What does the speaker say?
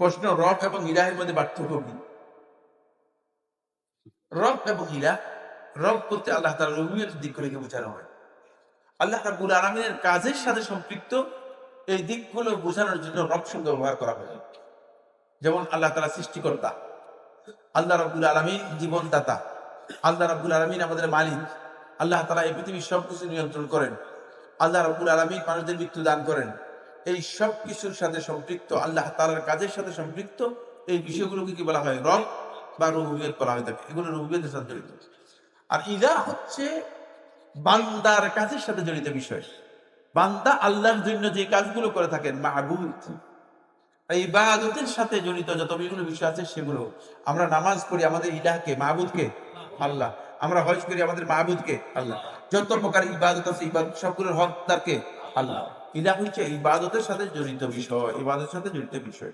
প্রশ্ন রব এবং ইলাহের মধ্যে পার্থক্য কি? রব এবং ইলাহ, রব করতে আল্লাহ তাআলা রবিয়ের দিক করে বোঝানো হয়। আল্লাহ রাব্বুল আলমিনের কাজের সাথে সম্পৃক্ত এই দিকগুলো বোঝানোর জন্য রব শব্দ ব্যবহার করা হয়। যেমন আল্লাহ তাআলা সৃষ্টিকর্তা, আল্লাহ রাব্বুল আলামিন জীবনদাতা, আল্লাহ রাব্বুল আলামিন আমাদের মালিক, আল্লাহ তাআলা এই পৃথিবীর সবকিছু নিয়ন্ত্রণ করেন, আল্লাহ রাব্বুল আলামিন মানুষদের মৃত্যু দান করেন। এই সব কিছুর সাথে সম্পৃক্ত, আল্লাহ তাআলার কাজের সাথে সম্পৃক্ত, এই বিষয়গুলোকে কি বলা হয়? রব বা রুবিয়ত বলা হয়ে থাকে এগুলো রুবিয়তের সাথে জড়িত। আর ইলা হচ্ছে বান্দার কাজের সাথে জড়িত বিষয়। বান্দা আল্লাহর জন্য যে কাজগুলো করে থাকেন মাহবুব এই ইবাদতের সাথে জড়িত যত বিভিন্ন বিষয় আছে, সেগুলো। আমরা নামাজ পড়ি আমাদের ইলাহকে মাহবুদকে আল্লাহ। আমরা হজ করি আমাদের মাহবুদকে আল্লাহ। যত প্রকার ইবাদত আছে, ইবাদত সবগুলোর হকদারকে আল্লাহ। ইলাহ হচ্ছে ইবাদতের সাথে জড়িত বিষয় ইবাদতের সাথে জড়িত বিষয়।